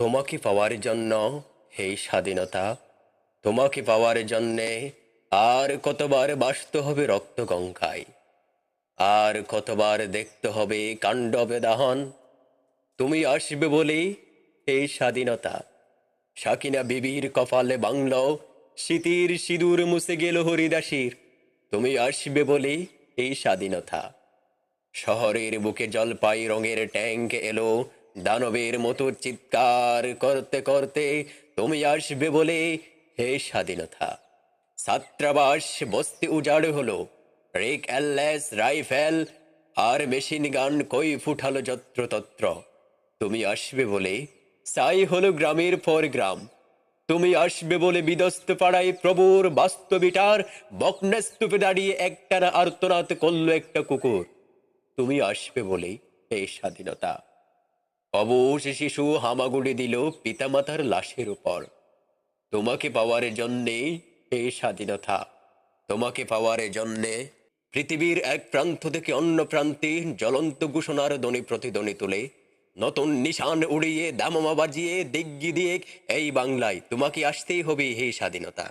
তোমাকে পাওয়ার জন্য হে স্বাধীনতা, তোমাকে পাওয়ার জন্যে আর কতবার বাসতে হবে রক্ত গঙ্গায়? আর কতবার দেখতে হবে কাণ্ডবে দাহন? তুমি আসবে বলে এই স্বাধীনতা, সাকিনা বিবির কপালে বাংল শীতির সিঁদুর মুছে গেল হরিদাসীর। তুমি আসবে বলে এই স্বাধীনতা, শহরের বুকে জলপাই রঙের ট্যাঙ্ক এলো দানবের মতো চিৎকার করতে করতে তুমি আসবে বলে হে স্বাধীনতা, ছাত্রাবাস, বস্তি উজাড় হলো। রেক অ্যালেস রাইফেল আর মেশিন গান কই ফুটালো যত্রতত্র। তুমি আসবে বলে সাই হলো গ্রামের পর গ্রাম। তুমি আসবে বলে বিদস্ত পাড়ায় প্রভুর বাস্তবিটার বকনেস্তূপে দাঁড়িয়ে একটানা আর্তনাদ করল একটা কুকুর। তুমি আসবে বলে এই স্বাধীনতা অবশ শিশু হামাগুড়ি দিল পিতামাতার লাশের উপর। তোমাকে পাওয়ার জন্যে এই স্বাধীনতা, তোমাকে পাওয়ার জন্যে পৃথিবীর এক প্রান্ত থেকে অন্য প্রান্তে জ্বলন্ত ঘোষণার ধ্বনি প্রতিধ্বনি তুলে, নতুন নিশান উড়িয়ে, দামমা বাজিয়ে, দিগ্গি দিয়ে, এই বাংলায় তোমাকে আসতেই হবে হে স্বাধীনতা।